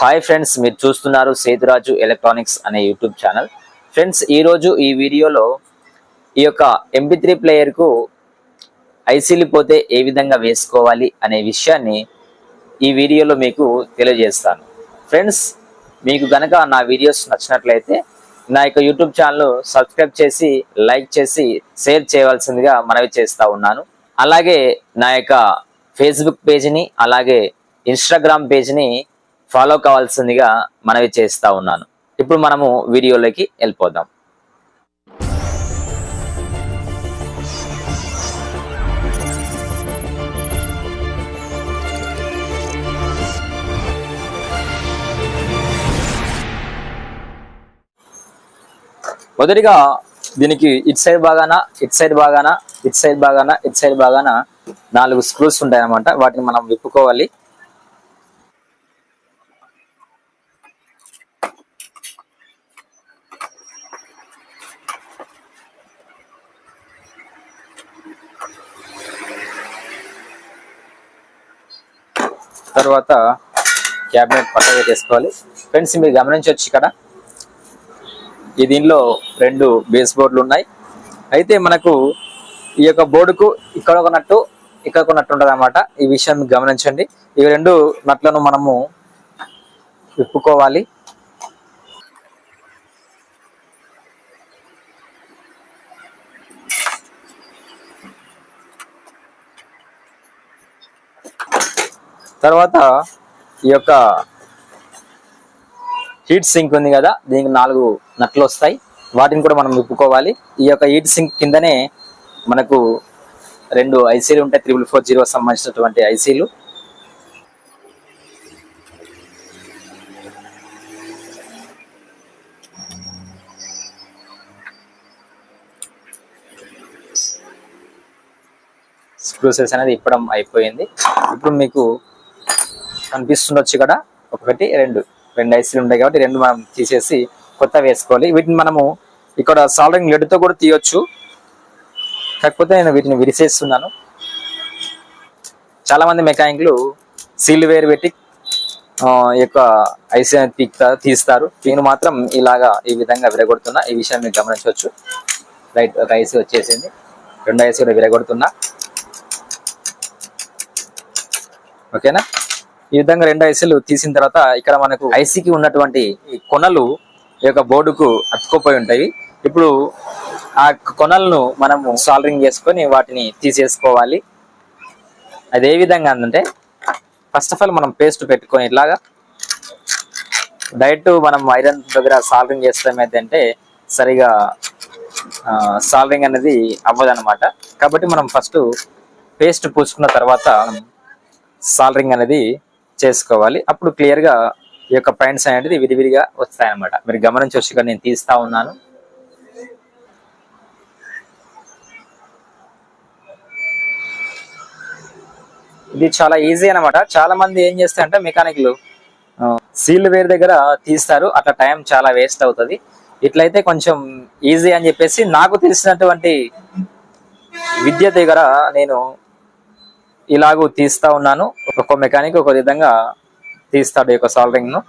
Hi friends మీరు చూస్తున్నారు Sethuraju electronics అనే యూట్యూబ్ ఛానల్. ఫ్రెండ్స్ ఈరోజు ఈ వీడియోలో ఈ యొక్క ఎంపీ త్రీ ప్లేయర్కు ఐసీలు పోతే ఏ విధంగా వేసుకోవాలి అనే విషయాన్ని ఈ వీడియోలో మీకు తెలియజేస్తాను. ఫ్రెండ్స్ మీకు గనక నా వీడియోస్ నచ్చినట్లయితే నా యొక్క యూట్యూబ్ ఛానల్ సబ్స్క్రైబ్ చేసి లైక్ చేసి షేర్ చేయవలసిందిగా మనవి చేస్తూ ఉన్నాను. అలాగే నా యొక్క ఫేస్బుక్ పేజ్ని అలాగే ఇన్స్టాగ్రామ్ పేజ్ని ఫాలో కావాల్సిందిగా మనవి చేస్తా ఉన్నాను. ఇప్పుడు మనము వీడియోలోకి వెళ్ళిపోదాం. మొదటిగా దీనికి ఇట్ సైడ్ బాగాన ఇట్ సైడ్ బాగాన ఇట్ సైడ్ బాగాన ఇట్ సైడ్ బాగాన నాలుగు స్క్రూస్ ఉంటాయన్నమాట. వాటిని మనం విప్పుకోవాలి. తర్వాత క్యాబినెట్ పక్క పెట్టేసుకోవాలి. ఫ్రెండ్స్ మీరు గమనించవచ్చు ఇక్కడ. ఈ దీనిలో రెండు బేస్ బోర్డులు ఉన్నాయి. అయితే మనకు ఈ యొక్క బోర్డుకు ఇక్కడ ఒక నట్టు ఇక్కడ ఒక ఉంటుంది అనమాట ఈ విషయం గమనించండి. ఈ రెండు నట్లను మనము విప్పుకోవాలి. తర్వాత ఈ యొక్క హీట్ సింక్ ఉంది కదా దీనికి నాలుగు నట్లు వస్తాయి. వాటిని కూడా మనం విప్పుకోవాలి. ఈ యొక్క హీట్ సింక్ కిందనే మనకు రెండు ఐసీలు ఉంటాయి త్రిబుల్ ఫోర్ జీరో సంబంధించినటువంటి ఐసీలు స్క్రూసెస్ అనేది ఇప్పడం అయిపోయింది. ఇప్పుడు మీకు కనిపిస్తుండొచ్చు ఇక్కడ. ఒకటి రెండు. రెండు ఐసీలు ఉంటాయి కాబట్టి రెండు మనం తీసేసి కొత్త వేసుకోవాలి. వీటిని మనము ఇక్కడ సాల్డరింగ్ లెడ్తో కూడా తీయొచ్చు. కాకపోతే నేను వీటిని విరిసేస్తున్నాను. చాలా మంది మెకానిక్లు సీల్ వేర్ పెట్టి ఈ యొక్క ఐసీ అనేది తీస్తారు తీస్తారు. నేను మాత్రం ఇలాగా ఈ విధంగా విరగొడుతున్నా. ఈ విషయం మీరు గమనించవచ్చు. రైట్ ఒక ఐసీ వచ్చేసింది. రెండు ఐసీ కూడా విరగొడుతున్నా. ఓకేనా? ఈ విధంగా రెండు ఐసీలు తీసిన తర్వాత ఇక్కడ మనకు ఐసీకి ఉన్నటువంటి కొనలు ఈ యొక్క బోర్డుకు అతుక్కుపోయి ఉంటాయి. ఇప్పుడు ఆ కొనలను మనము సాల్డరింగ్ చేసుకొని వాటిని తీసేసుకోవాలి. అది ఏ విధంగా అంటే ఫస్ట్ ఆఫ్ ఆల్ మనం పేస్ట్ పెట్టుకొని ఇట్లాగా డైరెక్ట్ మనం ఐరన్ దగ్గర సాల్డరింగ్ చేస్తాం ఏంటంటే సరిగా సాల్డరింగ్ అనేది అవ్వదనమాట కాబట్టి మనం ఫస్ట్ పేస్ట్ పూసుకున్న తర్వాత సాలరింగ్ అనేది చేసుకోవాలి. అప్పుడు క్లియర్గా ఈ యొక్క పాయింట్స్ అనేది విడివిడిగా వస్తాయి అన్నమాట మీరు గమనించవచ్చు ఇక్కడ నేను తీస్తా ఉన్నాను. ఇది చాలా ఈజీ అన్నమాట. చాలా మంది ఏం చేస్తారంటే మెకానిక్లు సీల్ వేర్ దగ్గర తీస్తారు. అట్లా టైం చాలా వేస్ట్ అవుతుంది. ఇట్లయితే కొంచెం ఈజీ అని చెప్పేసి నాకు తెలిసినటువంటి విద్య దగ్గర నేను ఇలాగూ తీస్తా ఉన్నాను. ఒక మెకానిక్ ఒక విధంగా తీస్తాడు ఈ యొక్క సాల్డరింగ్ను.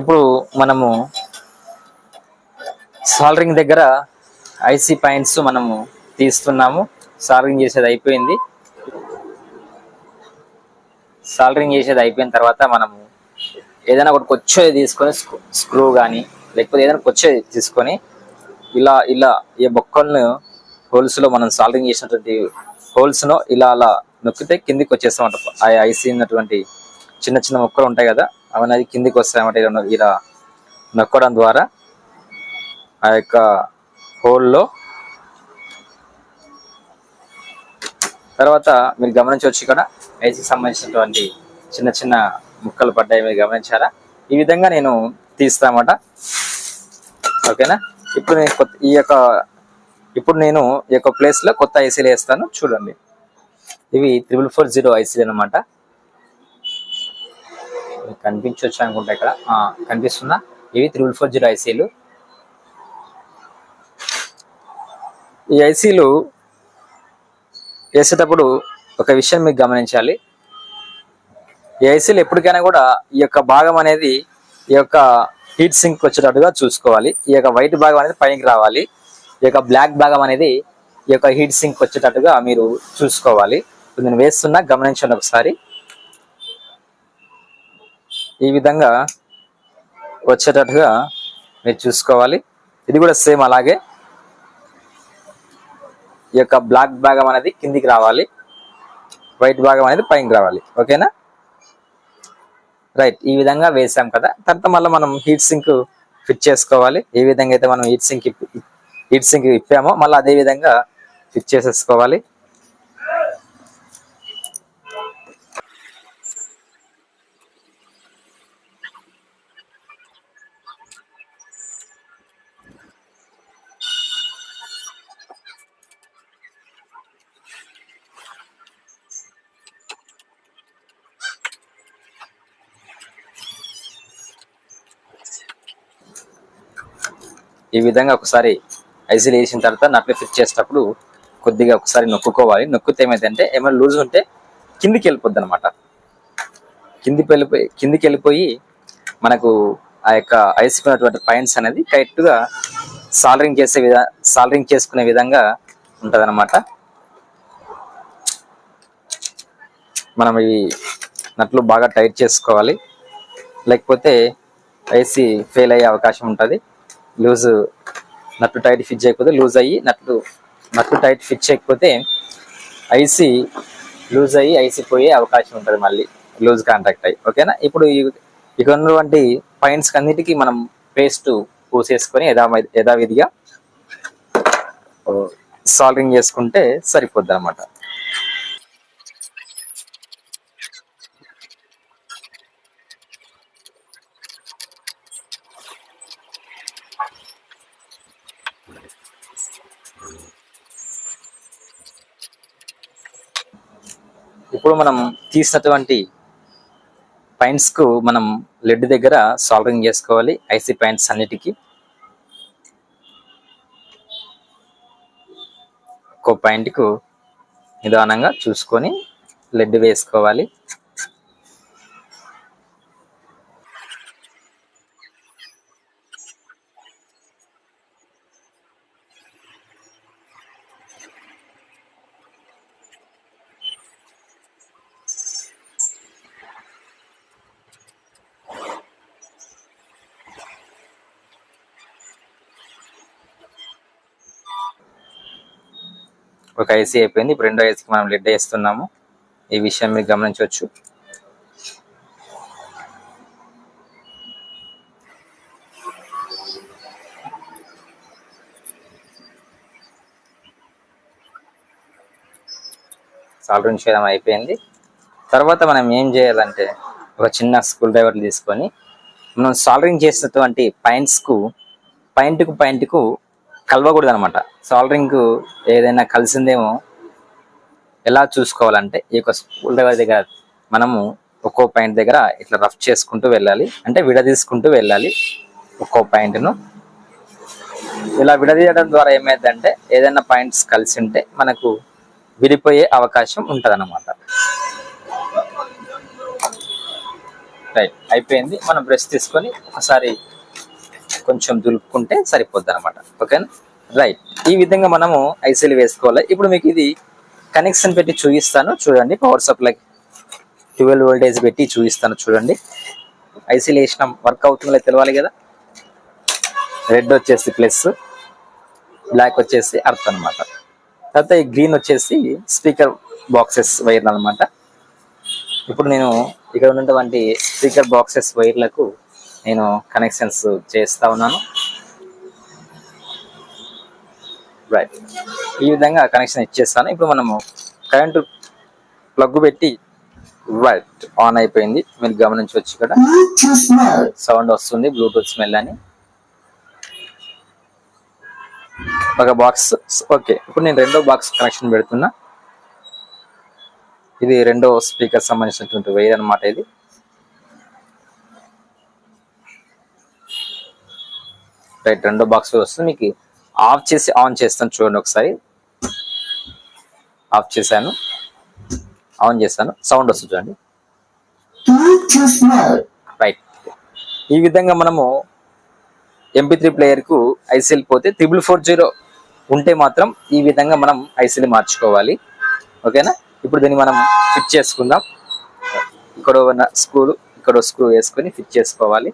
ఇప్పుడు మనము సాల్డరింగ్ దగ్గర ఐసీ పాయింట్స్ మనము తీస్తున్నాము. సాల్డరింగ్ చేసేది అయిపోయింది. సాల్డరింగ్ చేసేది అయిపోయిన తర్వాత మనము ఏదైనా ఒకటి కొచ్చేది తీసుకొని స్క్రూ- కానీ లేకపోతే ఏదైనా కొచ్చేది తీసుకొని ఇలా ఇలా ఈ బొక్కలను హోల్స్లో మనం సాల్డరింగ్ చేసినటువంటి హోల్స్ను ఇలా అలా నొక్కితే కిందికి వచ్చేస్తామంట ఆ ఐసీ ఉన్నటువంటి చిన్న చిన్న మొక్కలు ఉంటాయి కదా అవన్నీ కిందికి వస్తాయన్నమాట ఇలా నొక్కడం ద్వారా. ఆ యొక్క హోల్లో తర్వాత మీరు గమనించవచ్చు ఇక్కడ ఐసీకి సంబంధించినటువంటి చిన్న చిన్న ముక్కలు పడ్డాయి మీరు గమనించారా? ఈ విధంగా నేను తీస్తామట ఓకేనా? ఇప్పుడు నేను కొత్త ఈ యొక్క ఇప్పుడు నేను ఈ యొక్క ప్లేస్లో కొత్త ఐసీలు వేస్తాను. చూడండి. ఇవి త్రిబుల్ ఫోర్ జీరో ఐసీలు అనమాట మీకు కనిపించవచ్చు అనుకుంటా ఇక్కడ? కనిపిస్తుందా? ఇవి త్రిబుల్ ఫోర్ జీరో ఐసీలు ఈ ఐసీలు వేసేటప్పుడు ఒక విషయం మీకు గమనించాలి. ఏసీలు ఎప్పటికైనా కూడా ఈ యొక్క భాగం అనేది ఈ యొక్క హీట్ సింక్ వచ్చేటట్టుగా చూసుకోవాలి. ఈ యొక్క వైట్ భాగం అనేది పైకి రావాలి. ఈ యొక్క బ్లాక్ భాగం అనేది ఈ యొక్క హీట్ సింక్ వచ్చేటట్టుగా మీరు చూసుకోవాలి. నేను వేస్తున్నా గమనించండి ఒకసారి. ఈ విధంగా వచ్చేటట్టుగా మీరు చూసుకోవాలి. ఇది కూడా సేమ్ అలాగే. ఈ యొక్క బ్లాక్ భాగం అనేది కిందికి రావాలి. వైట్ భాగం అనేది పైకి రావాలి. ఓకేనా రైట్ ఈ విధంగా వేసాం కదా. తర్వాత మళ్ళీ మనం హీట్ సింక్ ఫిట్ చేసుకోవాలి. ఏ విధంగా అయితే మనం హీట్ సింక్ హీట్ సింక్ ఇప్పామో మళ్ళీ అదే విధంగా ఫిట్ చేసేసుకోవాలి. ఈ విధంగా ఒకసారి ఐసీలు వేసిన తర్వాత నట్లు ఫిట్ చేసేటప్పుడు కొద్దిగా ఒకసారి నొక్కుకోవాలి. నొక్కితే ఏమైందంటే ఏమైనా లూజ్ ఉంటే కిందికి వెళ్ళిపోద్ది అనమాట కిందికి వెళ్ళిపోయి కిందికి వెళ్ళిపోయి మనకు ఆ యొక్క ఐసుకున్నటువంటి పాయింట్స్ అనేది కరెక్ట్గా సాలరింగ్ చేసే విధ సాలరింగ్ చేసుకునే విధంగా ఉంటదన్నమాట. మనం ఇవి నట్లు బాగా టైట్ చేసుకోవాలి. లేకపోతే ఐసీ ఫెయిల్ అయ్యే అవకాశం ఉంటుంది. లూజ్ నట్లు టైట్ ఫిట్ చేయకపోతే లూజ్ అయ్యి నట్లు నట్లు టైట్ ఫిట్ చేయకపోతే ఐసి లూజ్ అయ్యి ఐసి పోయే అవకాశం ఉంటుంది మళ్ళీ లూజ్ కాంటాక్ట్ అయ్యి. ఓకేనా ఇప్పుడు ఇక ఉన్నటువంటి పాయింట్స్ అన్నిటికీ మనం పేస్ట్ పూసేసుకొని యథా యథావిధిగా సాల్వింగ్ చేసుకుంటే సరిపోద్ది అనమాట ఇప్పుడు మనం తీసినటువంటి పాయింట్స్కు మనం లెడ్ దగ్గర సాల్వింగ్ చేసుకోవాలి ఐసీ పాయింట్స్ అన్నిటికీ. ఒక్కో పాయింట్కు నిదానంగా చూసుకొని లెడ్ వేసుకోవాలి. ఒక ఐసీ అయిపోయింది. ఇప్పుడు రెండో ఐసీకి మనం లెడ్ వేస్తున్నాము. ఈ విషయం మీరు గమనించవచ్చు. సాల్డరింగ్ చేయడం అయిపోయింది. తర్వాత మనం ఏం చేయాలంటే ఒక చిన్న స్క్రూ డ్రైవర్ తీసుకొని మనం సాల్డరింగ్ చేసినటువంటి పాయింట్స్కు పాయింట్కు పాయింట్కు కలవకూడదు అనమాట సాల్డరింగ్ ఏదైనా కలిసిందేమో ఎలా చూసుకోవాలంటే ఈ యొక్క స్కూల్ డ్రైవర్ దగ్గర మనము ఒక్కో పాయింట్ దగ్గర ఇట్లా రఫ్ చేసుకుంటూ వెళ్ళాలి. అంటే విడదీసుకుంటూ వెళ్ళాలి ఒక్కో పాయింట్ను. ఇలా విడదీయడం ద్వారా ఏమైందంటే ఏదైనా పాయింట్స్ కలిసి ఉంటే మనకు విడిపోయే అవకాశం ఉంటది రైట్ అయిపోయింది. మనం బ్రష్ తీసుకొని ఒకసారి కొంచెం దులుపుకుంటే సరిపోద్ది అనమాట ఓకేనా? రైట్ ఈ విధంగా మనము ఐసీలు వేసుకోవాలి. ఇప్పుడు మీకు ఇది కనెక్షన్ పెట్టి చూపిస్తాను. చూడండి పవర్ సప్లై ట్వెల్వ్ వోల్టేజ్ పెట్టి చూపిస్తాను. చూడండి. ఐసీలు వేసిన. వర్క్ అవుతుందో తెలవాలి కదా? రెడ్ వచ్చేసి ప్లస్ బ్లాక్ వచ్చేసి అర్త్ అన్నమాట. తర్వాత ఈ గ్రీన్ వచ్చేసి స్పీకర్ బాక్సెస్ వైర్ అన్నమాట. ఇప్పుడు నేను ఇక్కడ ఉన్నటువంటి స్పీకర్ బాక్సెస్ వైర్లకు నేను కనెక్షన్స్ చేస్తా ఉన్నాను. రైట్ ఈ విధంగా కనెక్షన్ ఇచ్చేస్తాను. ఇప్పుడు మనము కరెంటు ప్లగ్ పెట్టి రైట్ ఆన్ అయిపోయింది. మీరు గమనించవచ్చు ఇక్కడ. సౌండ్ వస్తుంది బ్లూటూత్ స్మెల్ అని. ఒక బాక్స్ ఓకే ఇప్పుడు నేను రెండో బాక్స్ కనెక్షన్ పెడుతున్నా. ఇది రెండో స్పీకర్ సంబంధించినటువంటి వైర్ అన్నమాట ఇది. రైట్ రెండో బాక్స్ వస్తుంది. మీకు ఆఫ్ చేసి ఆన్ చేస్తాను చూడండి ఒకసారి. ఆఫ్ చేశాను. ఆన్ చేశాను. సౌండ్ వస్తుంది చూడండి. రైట్. ఈ విధంగా మనము ఎంపీ త్రీ ప్లేయర్కు ఐసీఎల్ పోతే త్రిబుల్ ఫోర్ జీరో ఉంటే మాత్రం ఈ విధంగా మనం ఐసీఎల్ మార్చుకోవాలి. ఓకేనా? ఇప్పుడు దీన్ని మనం ఫిట్ చేసుకుందాం. ఇక్కడ ఉన్న స్క్రూ ఇక్కడ స్క్రూ వేసుకొని ఫిట్ చేసుకోవాలి.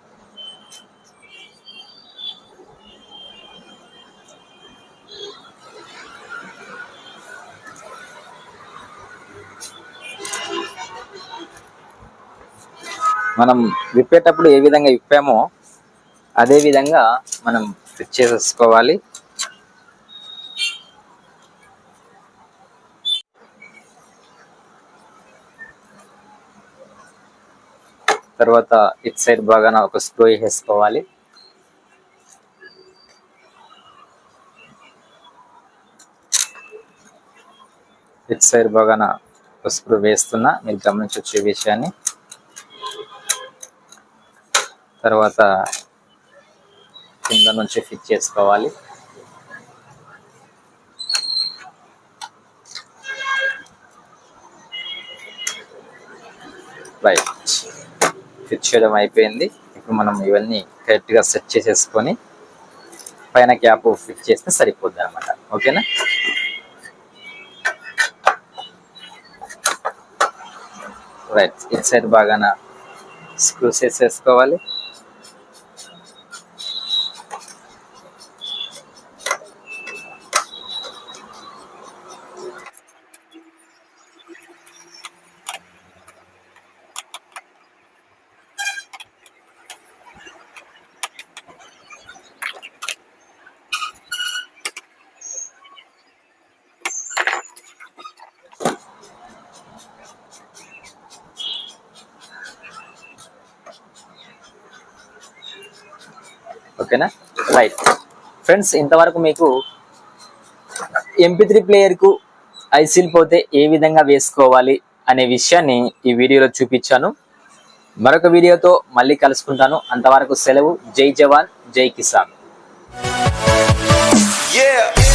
మనం విప్పేటప్పుడు ఏ విధంగా విప్పామో అదే విధంగా మనం ఫిట్ చేసేసుకోవాలి. తర్వాత ఇట్ సైడ్ బాగా ఒక స్క్రూ వేసుకోవాలి ఇట్ సైడ్ బాగా ఒక స్క్రూ వేస్తున్నా. మీరు గమనించవచ్చు ఈ విషయాన్ని. తర్వాత కింద నుంచి ఫిట్ చేసుకోవాలి. రైట్ ఫిట్ చేయడం అయిపోయింది. ఇప్పుడు మనం ఇవన్నీ కరెక్ట్గా సెట్ చేసేసుకొని పైన క్యాప్ ఫిట్ చేస్తే సరిపోద్ది అనమాట ఓకేనా రైట్ ఇట్ సైడ్ బాగాన స్క్రూస్ వేసేసుకోవాలి ఓకేనా రైట్ ఫ్రెండ్స్ ఇంతవరకు మీకు ఎంపీ త్రీ ప్లేయర్కు ఐసీల్ పోతే ఏ విధంగా వేసుకోవాలి అనే విషయాన్ని ఈ వీడియోలో చూపించాను. మరొక వీడియోతో మళ్ళీ కలుసుకుంటాను. అంతవరకు సెలవు. జై జవాన్ జై కిసాన్. Yeah.